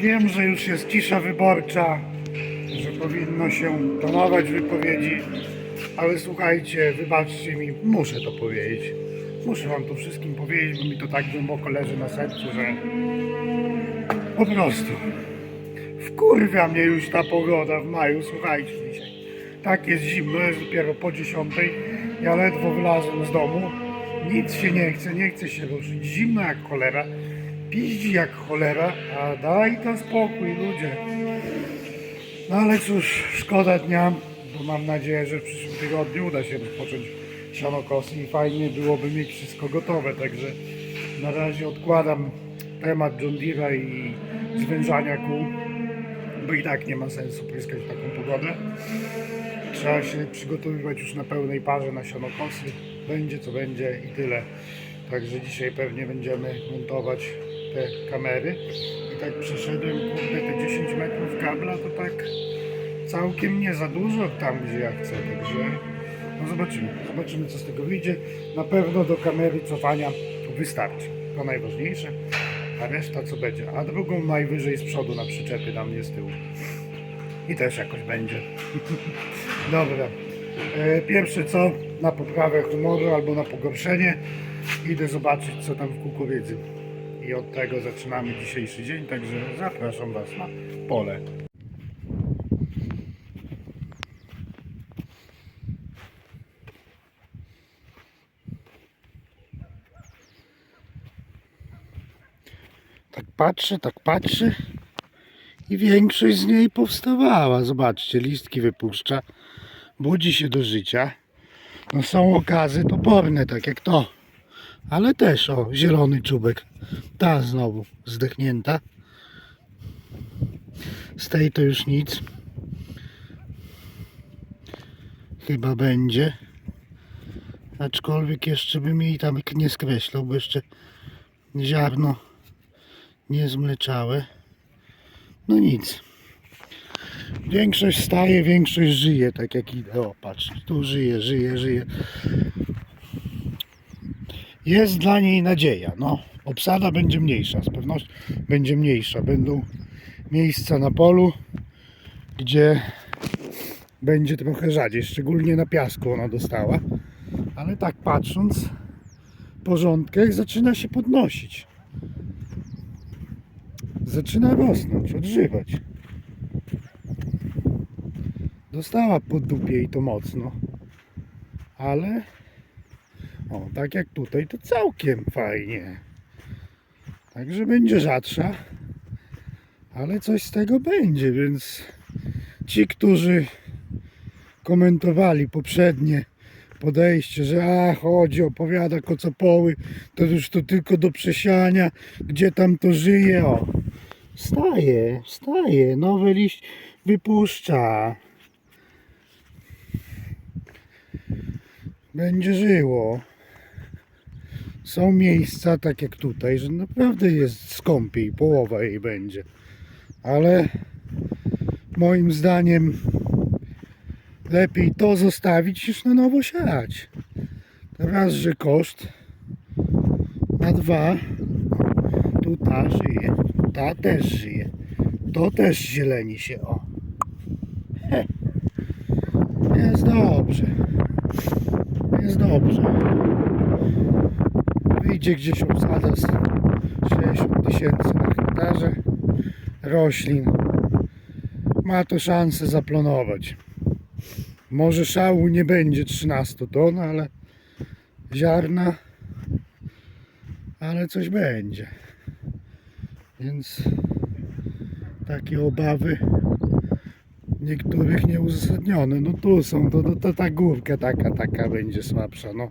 Wiem, że już jest cisza wyborcza, że powinno się tonować wypowiedzi, ale słuchajcie, wybaczcie mi, muszę to powiedzieć. Muszę wam to wszystkim powiedzieć, bo mi to tak głęboko leży na sercu, że po prostu wkurwia mnie już ta pogoda w maju, słuchajcie dzisiaj. Tak jest zimno, jest dopiero po 10. Ja ledwo wylazłem z domu. Nic się nie chce, nie chce się ruszyć. Zimno jak cholera. Piździ jak cholera. A daj to spokój, ludzie. No ale cóż, szkoda dnia, bo mam nadzieję, że w przyszłym tygodniu uda się rozpocząć sianokosy i fajnie byłoby mieć wszystko gotowe. Także na razie odkładam temat John Deere'a i zwężania kół, bo i tak nie ma sensu pryskać w taką pogodę. Trzeba się przygotowywać już na pełnej parze na sianokosy. Będzie co będzie i tyle. Także dzisiaj pewnie będziemy montować te kamery. I tak przeszedłem kurde te 10 metrów kabla, to tak całkiem nie za dużo tam gdzie ja chcę. Także no zobaczymy. Zobaczymy co z tego wyjdzie. Na pewno do kamery cofania wystarczy. To najważniejsze. A reszta co będzie. A drugą najwyżej z przodu na przyczepy na mnie z tyłu. I też jakoś będzie. Dobra. E, Pierwsze co, na poprawę humoru albo na pogorszenie, idę zobaczyć co tam w kukurydzy. I od tego zaczynamy dzisiejszy dzień, także zapraszam Was na pole. Tak patrzę, tak patrzę i większość z niej powstawała. Zobaczcie, listki wypuszcza, budzi się do życia. No są okazy toporne, tak jak to. Ale też, o, zielony czubek. Ta znowu zdechnięta. Z tej to już nic. Chyba będzie. Aczkolwiek jeszcze bym jej tam nie skreślał, bo jeszcze ziarno nie zmleczałe. No nic. Większość staje, większość żyje, tak jak idę. O, patrz, tu żyje, żyje, żyje. Jest dla niej nadzieja. No, obsada będzie mniejsza, z pewnością będzie mniejsza. Będą miejsca na polu, gdzie będzie trochę rzadziej, szczególnie na piasku ona dostała. Ale tak patrząc, porządek zaczyna się podnosić zaczyna rosnąć, odżywać. Dostała po dupie i to mocno. Ale o, tak jak tutaj to całkiem fajnie. Także będzie rzadsza. Ale coś z tego będzie, więc ci, którzy komentowali poprzednie podejście, że a chodzi, opowiada kocopoły, to już to tylko do przesiania, gdzie tam to żyje, o. Wstaje, wstaje, nowy liść wypuszcza. Będzie żyło. Są miejsca, tak jak tutaj, że naprawdę jest skąpiej, połowa jej będzie. Ale moim zdaniem lepiej to zostawić niż na nowo siać. Raz, że koszt, a dwa, tu ta żyje, ta też żyje, to też zieleni się, o. Jest dobrze, jest dobrze. Wyjdzie gdzieś obsada z 60 tysięcy na hektarze roślin. Ma to szansę zaplonować. Może szału nie będzie 13 ton, ale ziarna, ale coś będzie. Więc takie obawy niektórych nieuzasadnione. No tu są, to, to, to ta górka taka, taka będzie słabsza, no.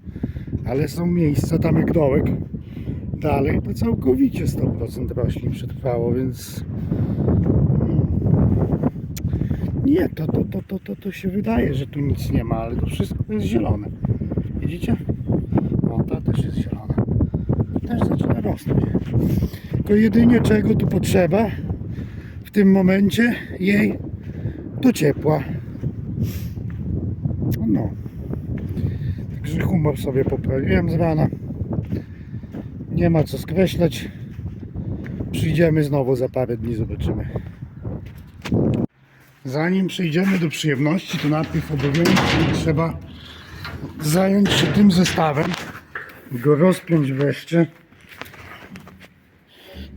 Ale są miejsca tam jak dołek dalej, to całkowicie 100% roślin przetrwało, więc nie, to, to, to, to, to, to się wydaje, że tu nic nie ma, ale to wszystko jest zielone. Widzicie? O, ta też jest zielona. Też zaczyna rosnąć. Tylko jedynie czego tu potrzeba w tym momencie jej to ciepła. No. Także humor sobie poprawiłem z rana. Nie ma co skreślać. Przyjdziemy znowu za parę dni, zobaczymy. Zanim przejdziemy do przyjemności, to najpierw obowiązkiem trzeba zająć się tym zestawem. Go rozpiąć wreszcie.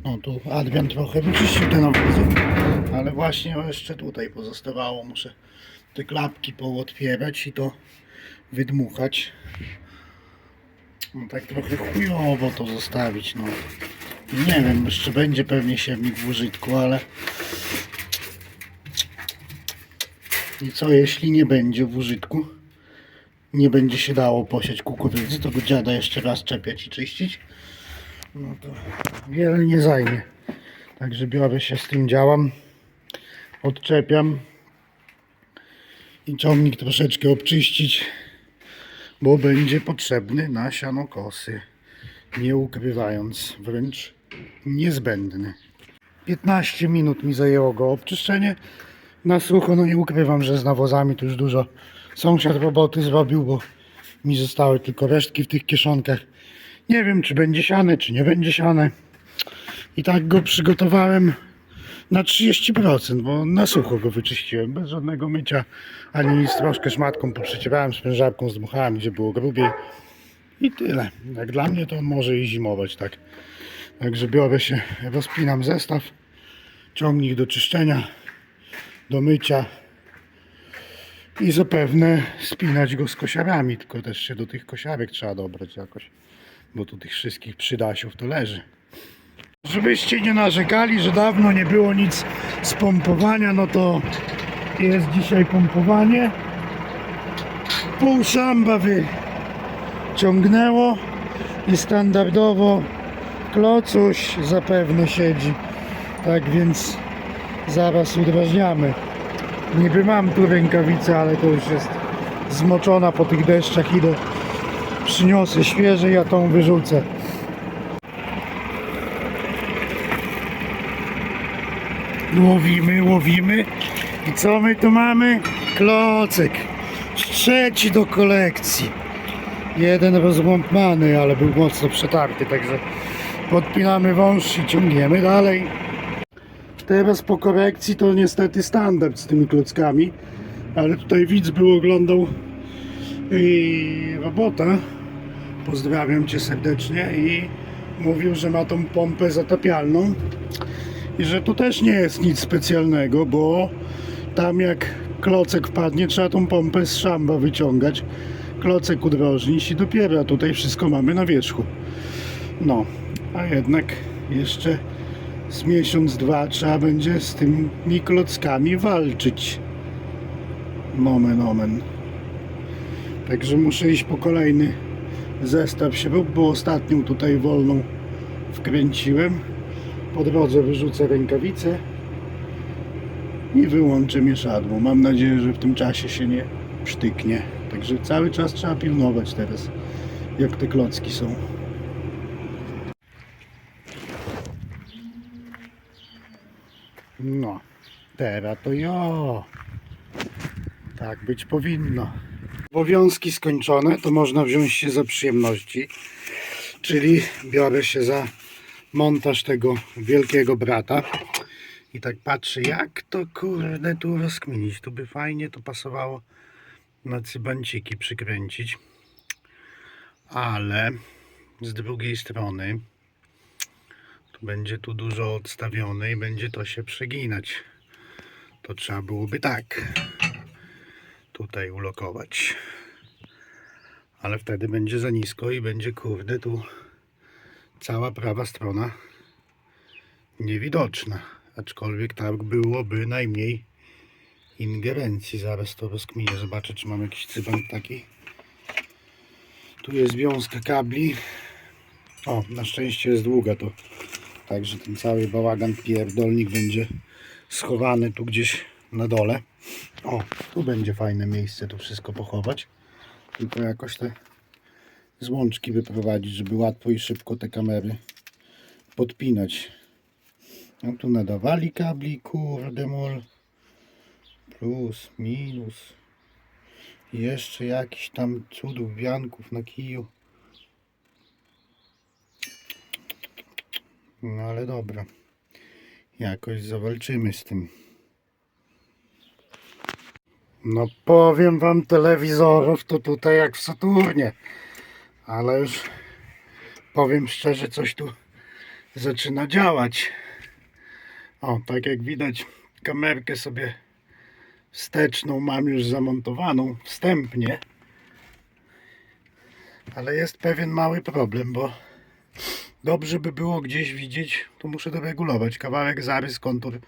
No tu Adrian trochę wyczyścił ten obrazek, ale właśnie jeszcze tutaj pozostawało. Muszę te klapki pootwierać i to wydmuchać. No tak trochę chujowo to zostawić, no. Nie wiem, jeszcze będzie pewnie siewnik w użytku, ale i co jeśli nie będzie w użytku? Nie będzie się dało posiać kukurydzy, to go dziada jeszcze raz czepiać i czyścić? No to wiele nie zajmie. Także biorę się z tym działam, odczepiam i ciągnik troszeczkę obczyścić, bo będzie potrzebny na sianokosy. Nie ukrywając, wręcz niezbędny. 15 minut mi zajęło go obczyszczenie. Na sucho, no nie ukrywam, że z nawozami tu już dużo sąsiad roboty zrobił, bo mi zostały tylko resztki w tych kieszonkach. Nie wiem, czy będzie siane, czy nie będzie siane. I tak go przygotowałem na 30%, bo na sucho go wyczyściłem, bez żadnego mycia, ani nic, troszkę szmatką poprzecierałem, sprężarką zdmuchałem, gdzie było grubiej. I tyle. Jak dla mnie to może i zimować, tak. Także biorę się, rozpinam zestaw, ciągnik do czyszczenia, do mycia i zapewne spinać go z kosiarami, tylko też się do tych kosiarek trzeba dobrać jakoś, bo tu tych wszystkich przydasiów to leży. Żebyście nie narzekali, że dawno nie było nic z pompowania, no to jest dzisiaj pompowanie. Pół szamba wyciągnęło i standardowo klocuś zapewne siedzi. Tak więc zaraz udrażniamy. Niby mam tu rękawicę, ale to już jest zmoczona po tych deszczach. Idę, przyniosę świeże, ja tą wyrzucę. Łowimy, łowimy. I co my tu mamy? Klocek. Trzeci do kolekcji. Jeden rozłąpany, ale był mocno przetarty, także podpinamy wąż i ciągniemy dalej. Teraz po korekcji to niestety standard z tymi klockami, ale tutaj widz był oglądał i robota. Pozdrawiam Cię serdecznie i mówił, że ma tą pompę zatapialną i że tu też nie jest nic specjalnego, bo tam jak klocek wpadnie, trzeba tą pompę z szamba wyciągać, klocek udrożnić i dopiero tutaj wszystko mamy na wierzchu. No, a jednak jeszcze z miesiąc, dwa trzeba będzie z tymi klockami walczyć. Nomen, omen. Także muszę iść po kolejny zestaw śrub, bo ostatnią tutaj wolną wkręciłem. Po drodze wyrzucę rękawicę i wyłączę mieszadło. Mam nadzieję, że w tym czasie się nie przytyknie. Także cały czas trzeba pilnować teraz, jak te klocki są. No, teraz to jo. Tak być powinno. Obowiązki skończone, to można wziąć się za przyjemności. Czyli biorę się za montaż tego wielkiego brata. I tak patrzę, jak to kurde tu rozkminić. Tu by fajnie to pasowało na cybanciki przykręcić. Ale z drugiej strony to będzie tu dużo odstawione i będzie to się przeginać. To trzeba byłoby tak tutaj ulokować. Ale wtedy będzie za nisko i będzie kurde tu cała prawa strona niewidoczna. Aczkolwiek tak byłoby najmniej ingerencji. Zaraz to rozkminię. Zobaczę, czy mam jakiś cybank taki. Tu jest wiązka kabli. O, na szczęście jest długa to. Także ten cały bałagan pierdolnik będzie schowany tu gdzieś na dole. O, tu będzie fajne miejsce to wszystko pochować. Tylko jakoś te złączki wyprowadzić, żeby łatwo i szybko te kamery podpinać. No tu nadawali kabli, kurde mol. Plus, minus. I jeszcze jakiś tam cudów, wianków na kiju. No ale dobra. jakoś zawalczymy z tym. No powiem wam telewizorów to tutaj jak w Saturnie, ale już powiem szczerze coś tu zaczyna działać. O, tak jak widać kamerkę sobie wsteczną mam już zamontowaną wstępnie. Ale jest pewien mały problem, bo dobrze by było gdzieś widzieć, to muszę doregulować kawałek, zarys, kontur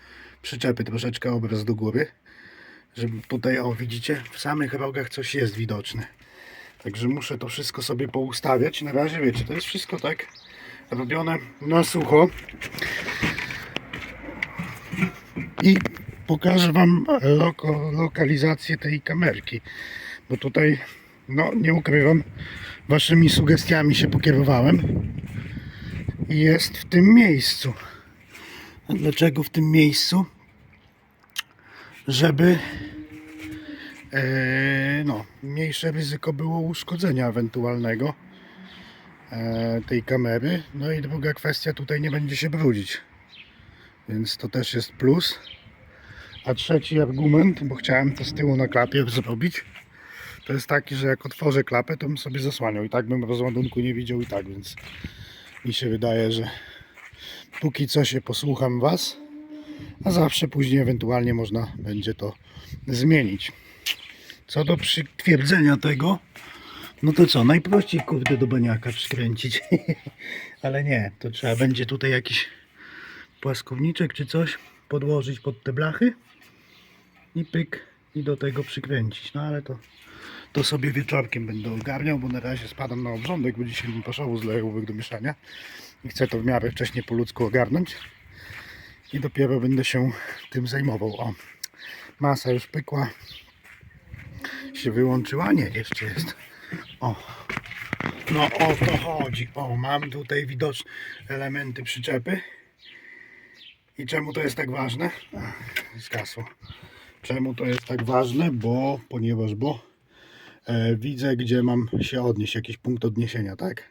przyczepy, troszeczkę obraz do góry. Żeby tutaj, o widzicie, w samych rogach coś jest widoczne. Także muszę to wszystko sobie poustawiać. Na razie wiecie, to jest wszystko tak robione na sucho. I pokażę Wam loko, lokalizację tej kamerki. Bo tutaj, no nie ukrywam, Waszymi sugestiami się pokierowałem. I jest w tym miejscu. A dlaczego w tym miejscu? Żeby no, mniejsze ryzyko było uszkodzenia ewentualnego e, tej kamery. No i druga kwestia, tutaj nie będzie się brudzić. Więc to też jest plus. A trzeci argument, bo chciałem to z tyłu na klapie zrobić, to jest taki, że jak otworzę klapę, to bym sobie zasłaniał i tak bym rozładunku nie widział i tak, więc mi się wydaje, że póki co się posłucham Was, a zawsze później ewentualnie można będzie to zmienić. Co do przytwierdzenia tego, no to co, najprościej kurde do baniaka przykręcić, ale nie, to trzeba będzie tutaj jakiś płaskowniczek czy coś podłożyć pod te blachy i pyk i do tego przykręcić. No ale to, to sobie wieczorkiem będę ogarniał, bo na razie spadam na obrządek, bo dzisiaj mi paszowu z lejówek do mieszania i chcę to w miarę wcześniej po ludzku ogarnąć i dopiero będę się tym zajmował. O, masa już pykła, się wyłączyła, nie, jeszcze jest. O, no o to chodzi. O, mam tutaj widoczne elementy przyczepy. I czemu to jest tak ważne? Zgasło. Czemu to jest tak ważne? Bo, ponieważ, bo e, widzę, gdzie mam się odnieść, jakiś punkt odniesienia, tak?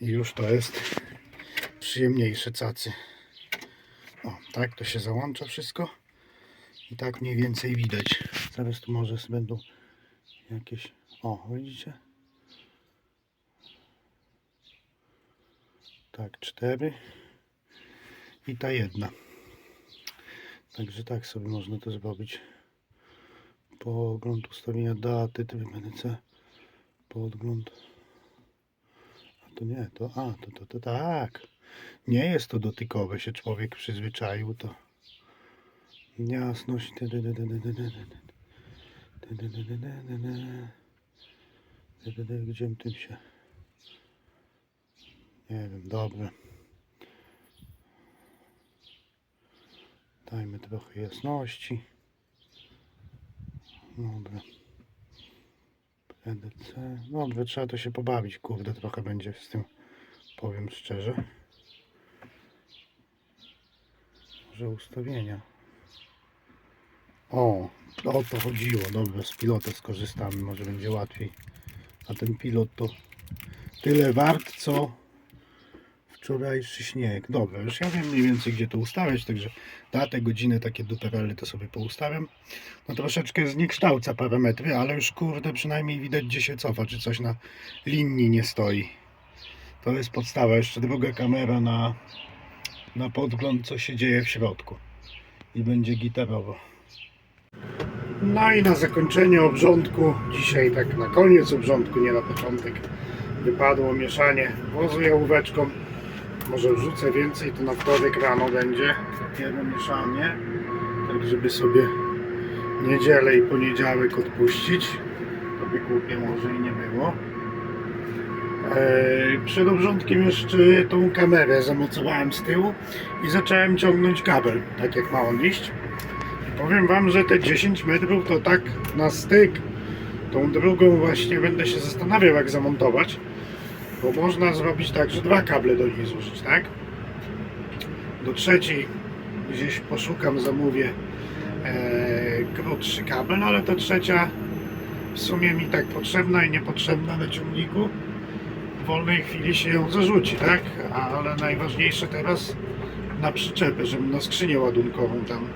I już to jest przyjemniejsze cacy. O, tak to się załącza wszystko. I tak mniej więcej widać. Zaraz tu może będą jakieś... O, widzicie? Tak, cztery i ta jedna. Także tak sobie można to zrobić. Pogląd ustawienia daty, tryb NC, podgląd. A to nie, to a, to, to, to tak. Nie jest to dotykowe, się człowiek przyzwyczaił, to jasność. Gdzie tym się... Nie wiem, dobre. Dajmy trochę jasności. Dobra. PDC. Dobra, trzeba to się pobawić, kurde, trochę będzie z tym, powiem szczerze. Może ustawienia. O, o to chodziło. Dobra, z pilota skorzystamy, może będzie łatwiej. A ten pilot to tyle wart, co wczorajszy śnieg. Dobra, już ja wiem mniej więcej gdzie to ustawiać, także datę, godzinę, takie duperele to sobie poustawiam. No troszeczkę zniekształca parametry, ale już kurde przynajmniej widać gdzie się cofa, czy coś na linii nie stoi. To jest podstawa. Jeszcze druga kamera na, na podgląd, co się dzieje w środku. I będzie gitarowo. No i na zakończenie obrządku, dzisiaj tak na koniec obrządku, nie na początek, wypadło mieszanie wozu jałóweczką. Może wrzucę więcej, to na wtorek rano będzie dopiero mieszanie, tak żeby sobie niedzielę i poniedziałek odpuścić. To by głupie może i nie było. Eee, przed obrządkiem jeszcze tą kamerę zamocowałem z tyłu i zacząłem ciągnąć kabel, tak jak ma on iść. Powiem Wam, że te 10 metrów to tak na styk. Tą drugą właśnie będę się zastanawiał jak zamontować. Bo można zrobić tak, że dwa kable do niej zużyć, tak? Do trzeciej gdzieś poszukam, zamówię e, krótszy kabel, ale ta trzecia w sumie mi tak potrzebna i niepotrzebna na ciągniku. W wolnej chwili się ją zarzuci, tak? Ale najważniejsze teraz na przyczepę, żebym na skrzynię ładunkową tam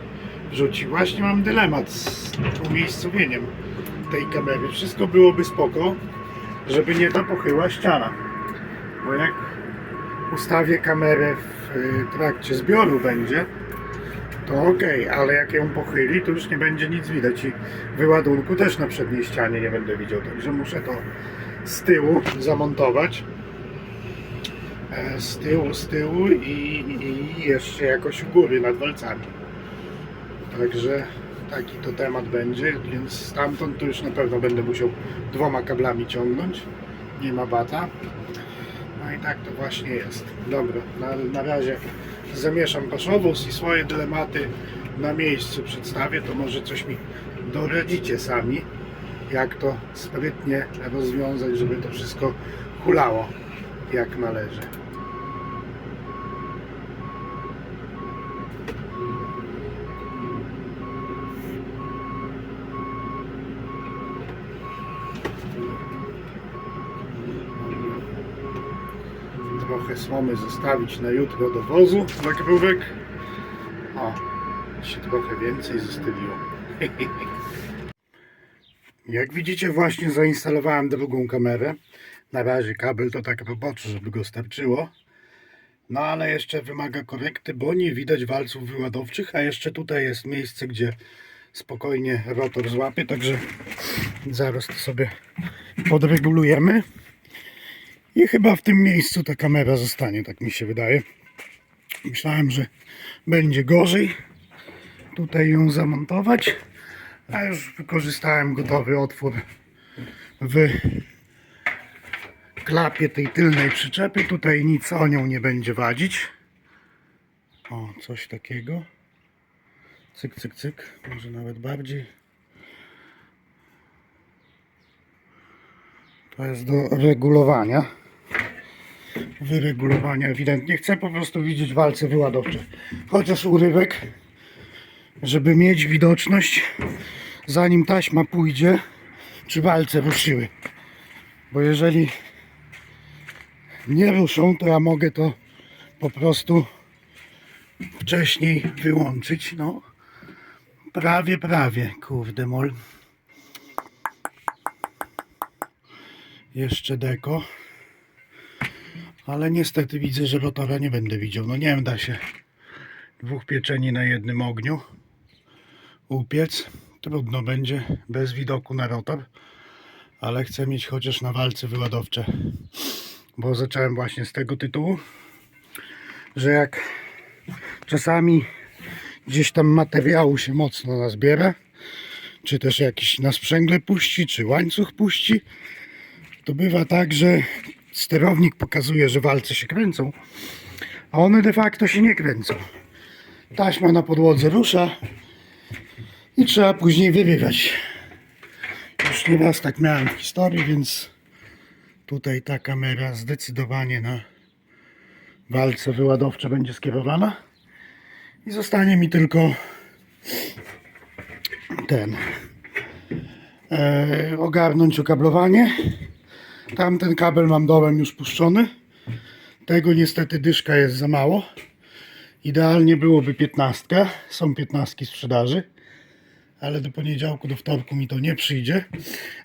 wrzucił. Właśnie mam dylemat z umiejscowieniem tej kamery. Wszystko byłoby spoko, żeby nie ta pochyła ściana. Bo jak ustawię kamerę w y, trakcie zbioru będzie, to ok, ale jak ją pochyli, to już nie będzie nic widać i wyładunku też na przedniej ścianie nie będę widział, także muszę to z tyłu zamontować. E, Z tyłu, z tyłu i, i jeszcze jakoś u góry nad walcami. Także taki to temat będzie, więc stamtąd to już na pewno będę musiał dwoma kablami ciągnąć. Nie ma bata. No i tak to właśnie jest. Dobra, na, na razie zamieszam paszowóz i swoje dylematy na miejscu przedstawię, to może coś mi doradzicie sami, jak to sprytnie rozwiązać, żeby to wszystko hulało jak należy. Trochę słomy zostawić na jutro do wozu dla krówek. O, się trochę więcej zostawiło. Jak widzicie właśnie zainstalowałem drugą kamerę. Na razie kabel to tak roboczy, żeby go starczyło. No ale jeszcze wymaga korekty, bo nie widać walców wyładowczych, a jeszcze tutaj jest miejsce, gdzie spokojnie rotor złapie, także zaraz to sobie podregulujemy. I chyba w tym miejscu ta kamera zostanie, tak mi się wydaje. Myślałem, że będzie gorzej tutaj ją zamontować, a już wykorzystałem gotowy otwór w klapie tej tylnej przyczepy. Tutaj nic o nią nie będzie wadzić. O, coś takiego. Cyk, cyk, cyk. Może nawet bardziej. To jest do regulowania. Wyregulowania ewidentnie. Chcę po prostu widzieć walce wyładowcze. Chociaż urywek, żeby mieć widoczność, zanim taśma pójdzie, czy walce ruszyły. Bo jeżeli nie ruszą, to ja mogę to po prostu wcześniej wyłączyć. No, prawie, prawie. Kurde, mol. Jeszcze deko. Ale niestety widzę, że rotora nie będę widział. No nie da się dwóch pieczeni na jednym ogniu upiec. Trudno będzie bez widoku na rotor. Ale chcę mieć chociaż na walce wyładowcze. Bo zacząłem właśnie z tego tytułu, że jak czasami gdzieś tam materiału się mocno nazbiera, czy też jakiś na sprzęgle puści, czy łańcuch puści, to bywa tak, że sterownik pokazuje, że walce się kręcą, a one de facto się nie kręcą. Taśma na podłodze rusza i trzeba później wyrywać. Już nie raz tak miałem w historii, więc tutaj ta kamera zdecydowanie na walce wyładowcze będzie skierowana. I zostanie mi tylko ten e, ogarnąć okablowanie. Tamten kabel mam dołem już puszczony. Tego niestety dyszka jest za mało. Idealnie byłoby 15. Są 15 w sprzedaży. Ale do poniedziałku, do wtorku mi to nie przyjdzie.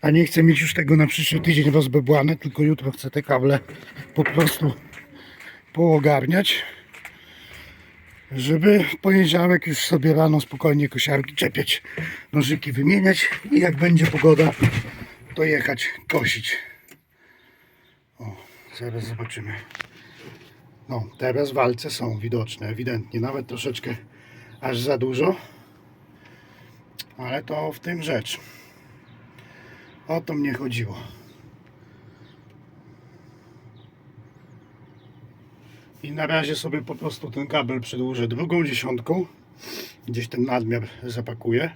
A nie chcę mieć już tego na przyszły tydzień rozbebłane, tylko jutro chcę te kable po prostu poogarniać. Żeby w poniedziałek już sobie rano spokojnie kosiarki czepiać, nożyki wymieniać i jak będzie pogoda, to jechać kosić. Zaraz zobaczymy. No, teraz walce są widoczne, ewidentnie, nawet troszeczkę aż za dużo. Ale to w tym rzecz. O to mnie chodziło. I na razie sobie po prostu ten kabel przedłużę drugą dziesiątką. Gdzieś ten nadmiar zapakuję.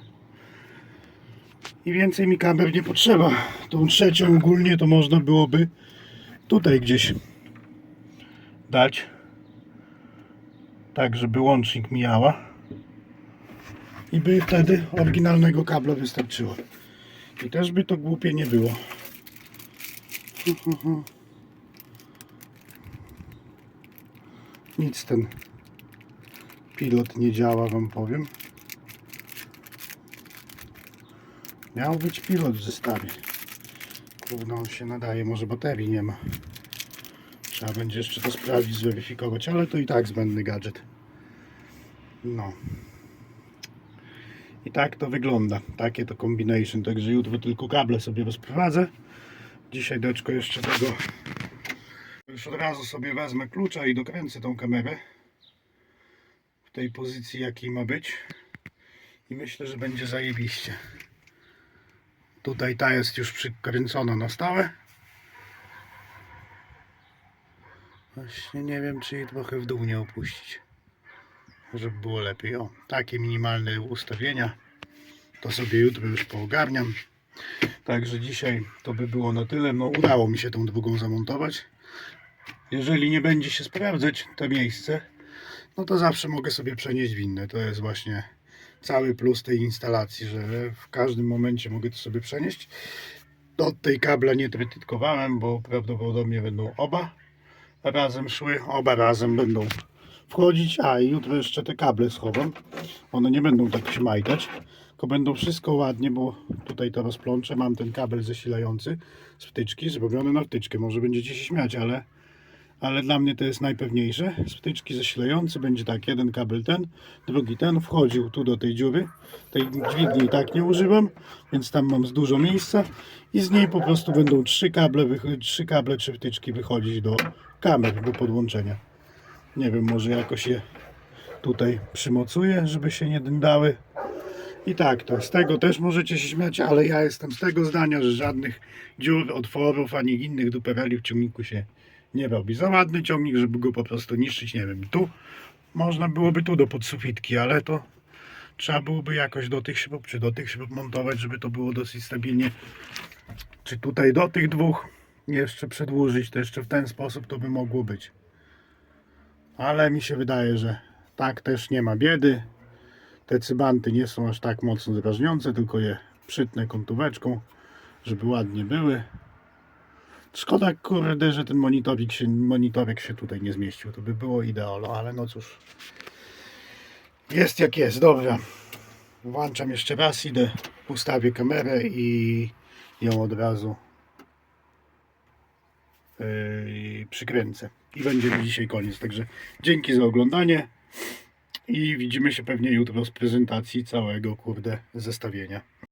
I więcej mi kabel nie potrzeba. Tą trzecią ogólnie to można byłoby tutaj gdzieś dać. Tak, żeby łącznik mijała. I by wtedy oryginalnego kabla wystarczyło. I też by to głupie nie było. Nic ten Pilot nie działa, wam powiem. Miał być pilot w zestawie. On się nadaje, może baterii nie ma. Trzeba będzie jeszcze to sprawdzić, zweryfikować, ale to i tak zbędny gadżet. No. I tak to wygląda. Takie to combination. Także jutro tylko kable sobie rozprowadzę. Dzisiaj deczko jeszcze tego. Już od razu sobie wezmę klucza i dokręcę tą kamerę w tej pozycji jakiej ma być. I myślę, że będzie zajebiście. Tutaj ta jest już przykręcona na stałe. Właśnie nie wiem, czy jej trochę w dół nie opuścić. Żeby było lepiej. O, takie minimalne ustawienia. To sobie jutro już poogarniam. Także dzisiaj to by było na tyle. No udało mi się tą drugą zamontować. Jeżeli nie będzie się sprawdzać to miejsce, no to zawsze mogę sobie przenieść winne. To jest właśnie cały plus tej instalacji, że w każdym momencie mogę to sobie przenieść. Od tej kabla nie trytytkowałem, bo prawdopodobnie będą oba razem szły, oba razem będą wchodzić, a i jutro jeszcze te kable schowam. One nie będą tak się majtać, tylko będą wszystko ładnie, bo tutaj to rozplączę. Mam ten kabel zasilający z wtyczki, zrobiony na wtyczkę. Może będziecie się śmiać, ale, ale dla mnie to jest najpewniejsze. Z wtyczki zasilający będzie tak, jeden kabel ten, drugi ten, wchodził tu do tej dziury. Tej dźwigni i tak nie używam, więc tam mam dużo miejsca i z niej po prostu będą trzy kable, trzy kable, trzy wtyczki wychodzić do kamer, do podłączenia. Nie wiem, może jakoś je tutaj przymocuję, żeby się nie dyndały. I tak, to z tego też możecie się śmiać, ale ja jestem z tego zdania, że żadnych dziur, otworów, ani innych dupereli w ciągniku się nie robi. Za ładny ciągnik, żeby go po prostu niszczyć, nie wiem, tu można byłoby tu do podsufitki, ale to trzeba byłoby jakoś do tych śrub, czy do tych śrub montować, żeby to było dosyć stabilnie. Czy tutaj do tych dwóch jeszcze przedłużyć, to jeszcze w ten sposób to by mogło być. Ale mi się wydaje, że tak też nie ma biedy. Te cybanty nie są aż tak mocno drażniące, tylko je przytnę kątóweczką, żeby ładnie były. Szkoda kurde, że ten monitorik się, monitorek się tutaj nie zmieścił. To by było ideolo, ale no cóż. Jest jak jest, dobra. Włączam jeszcze raz, idę, ustawię kamerę i ją od razu yy, przykręcę. I będzie dzisiaj koniec. Także dzięki za oglądanie i widzimy się pewnie jutro z prezentacji całego kurde zestawienia.